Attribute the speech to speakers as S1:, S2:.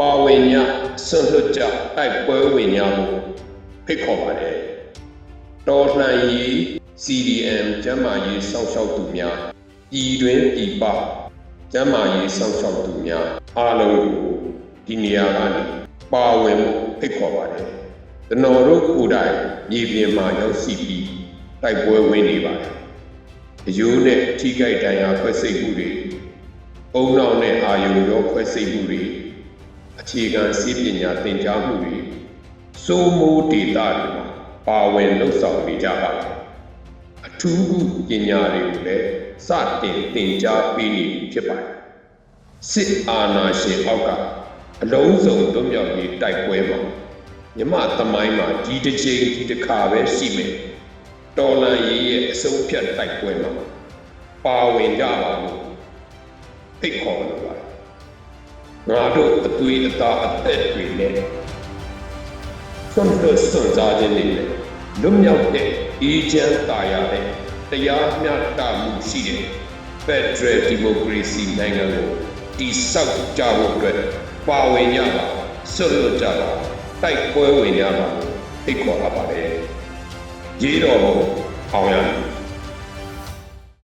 S1: ပါဝင်ညဆွတ်လွတ်ကြတိုက်ပွဲဝင်ညမှုဖိတ်ခေါ်ပါတယ်တော်လှန်ရေး CDM ကျမ်းမာရေးစောင့်ရှောက်သူများပြည်တွင်ပြည်ပကျမ်းမာရေးစောင့်ရှောက်သူများအားလုံးကိုဒီနေရာကနေပါဝင်မှုဖိတ်ခေါ်ပါတယ်ကျွန်တော်တို့ကိုယ်တိုင်မြေပြင်မှာရောက်ရှိပြီးတိုက်ပွဲဝင်နေပါတယ်အယိုးနဲ့ထိခိုက်ဒဏ်ရာခွဲစိတ်မှုတွေအုံနောက်နဲ့အာယုံရောခွဲစိတ်မှုတွေ အခြေခံစီးပညာသင်ကြားမှုတွေစိုးမိုးဒေတာတွေမှာပါဝင်လှုပ်ဆောင်နေကြပါတယ်အထူးခုပညာတွေကိုလည်းစတင်သင်ကြားပေးနေပြီဖြစ်ပါတယ်စစ်အာဏာရှင်အောက်ကအလုံးစုံတွမြောက်ရေးတိုက်ပွဲမှာမြမသမိုင်းမှာဒီတစ်ချိန်ဒီတစ်ခါပဲရှိမယ်တော်လန်ရေးရဲ့အဆုံးဖြတ်တိုက်ပွဲမှာပါဝင်ကြပါလို့ဖိတ်ခေါ်လိုပါတယ် ငါတို့အသွေးအသားအသက်တွေနဲ့ဆွမ်းလွတ်စွန့်စားခြင်းတွေနဲ့လွတ်မြောက်တဲ့အေးချမ်းသာယာတဲ့တရားမျှတမှုရှိတဲ့ Federal Democracy နိုင်ငံကိုတည်ဆောက်ကြဖို့အတွက်ပါဝင်ကြပါဆွတ်လွတ်ကြပါတိုက်ပွဲဝင်ကြပါဖိတ်ခေါ်အပ်ပါတယ်ရေတော်ဘုံအောင်ရမည်